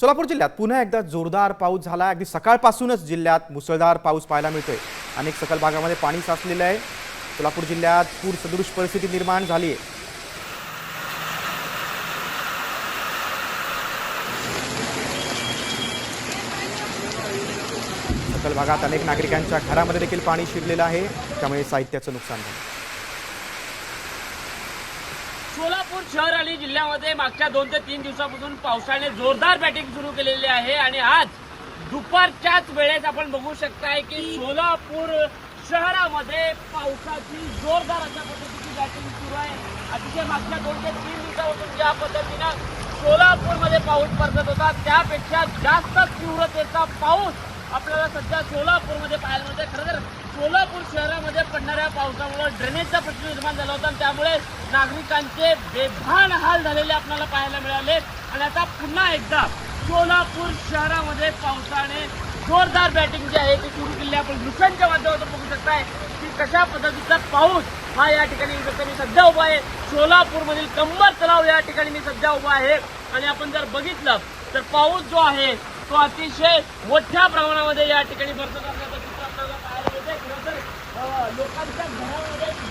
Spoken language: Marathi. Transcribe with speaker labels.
Speaker 1: सोलापूर जिल्ह्यात पुन्हा एकदा जोरदार पाऊस झाला. अगदी सकाळपासूनच जिल्ह्यात मुसळधार पाऊस पाहायला मिळतोय. अनेक सखल भागामध्ये पाणी साचलेलं आहे. सोलापूर जिल्ह्यात पूर सदृश परिस्थिती निर्माण झाली आहे. सखल भागात अनेक नागरिकांच्या घरामध्ये देखील पाणी शिरलेलं आहे. त्यामुळे साहित्याचं नुकसान झालं.
Speaker 2: सोलापूर शहर आणि जिल्ह्यामध्ये मागच्या दोन ते तीन दिवसापासून पावसाने जोरदार बॅटिंग सुरू केलेली आहे आणि आज दुपारच्याच वेळेस आपण बघू शकताय की सोलापूर शहरामध्ये पावसाची जोरदार अशा पद्धतीची बॅटिंग सुरू आहे. अतिशय मागच्या दोन ते तीन दिवसापासून ज्या पद्धतीनं सोलापूरमध्ये पाऊस पडत होता त्यापेक्षा जास्त तीव्रतेचा पाऊस आपल्याला सध्या सोलापूरमध्ये पाहायला मिळतोय. खरं तर सोलापूर त्यामुळे ड्रेनेजचा प्रश्न निर्माण झाला होता आणि त्यामुळे नागरिकांचे बेभान हाल झालेले आपल्याला पाहायला मिळाले. आणि आता पुन्हा एकदा सोलापूर शहरामध्ये पावसाने जोरदार बॅटिंग जी आहे ती सुरू केली. आपण दृश्यांच्या माध्यमातून बघू शकताय की कशा पद्धतीचा पाऊस हा या ठिकाणी मी सध्या उभा आहे. सोलापूरमधील कंबर तलाव या ठिकाणी मी सध्या उभा आहे. आणि आपण जर बघितलं तर पाऊस जो आहे तो अतिशय मोठ्या प्रमाणामध्ये या ठिकाणी बरसत असल्याचं चित्र आपल्याला पाहायला मिळते खरं तर लोकांच्या घरावर